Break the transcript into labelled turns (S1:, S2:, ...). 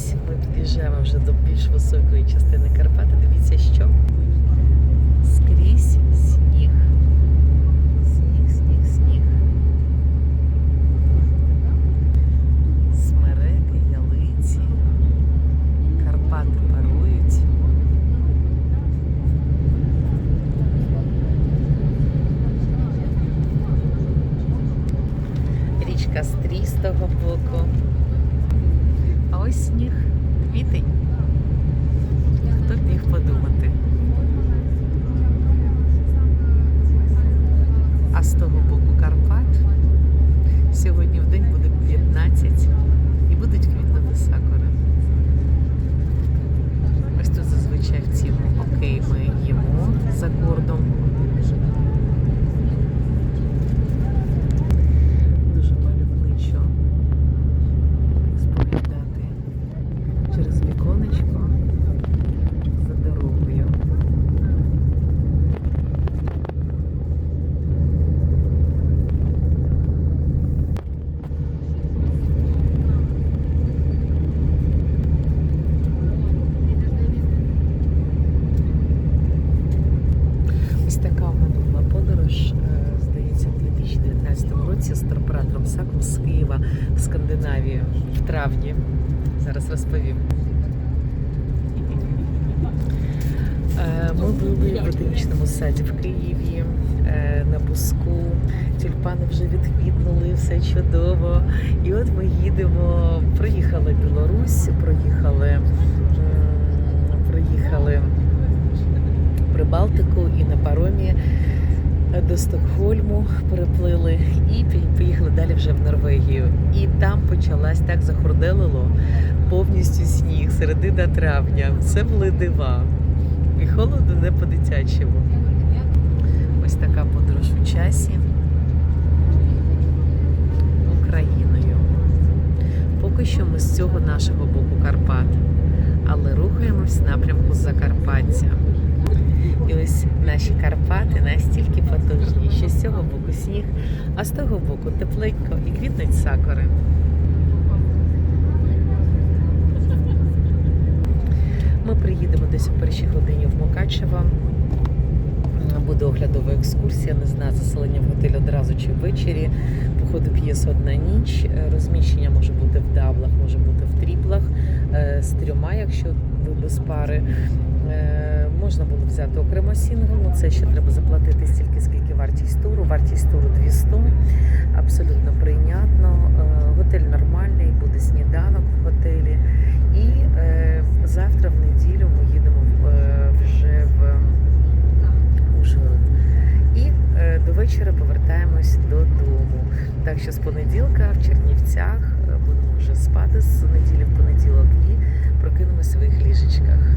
S1: ось ми під'їжджаємо вже до більш високої частини Карпати. Дивіться, що скрізь сніг. Сніг, сніг, сніг. Смереки, ялиці. Карпати парують. Річка з того боку. Ось сніг, квітень. Хто б міг подумати? А з того році з туроператором Саком з Києва в Скандинавію в травні. Зараз розповім. Е, Ми були в ботанічному саді в Києві е, на Буску. Тюльпани вже відквітнули, все чудово. І от ми їдемо. Проїхали Білорусь, проїхали, проїхали Прибалтику і на паромі до Стокгольму переплили і поїхали далі вже в Норвегію. І там почалась так захурделило повністю сніг, середина травня. Це були дива. І холодно не по-дитячому. Ось така подорож у часі Україною. Поки що ми з цього нашого боку Карпат, але рухаємось в напрямку Закарпаття. І ось наші Карпати настільки потужні, що з цього боку сніг, а з того боку тепленько і квітнуть сакури. Ми приїдемо десь о першій годині в Мукачево. Буде оглядова екскурсія, не знаю, заселення в готель одразу чи ввечері. Походу п'єс одна ніч. Розміщення може бути в даблах, може бути в тріплах, е, з трьома, якщо ви без пари. Е, Можна було взяти окремо сінгл, ну це ще треба заплатити стільки, скільки вартість туру. Вартість туру 200, абсолютно прийнятно. Е, Готель нормальний, буде сніданок в готелі. І е, завтра в неділю ми їдемо вже в Ужгород. І до вечора повертаємось додому. Так що з понеділка в Чернівцях будемо вже спати з неділі в понеділок і прокинемось в своїх ліжечках.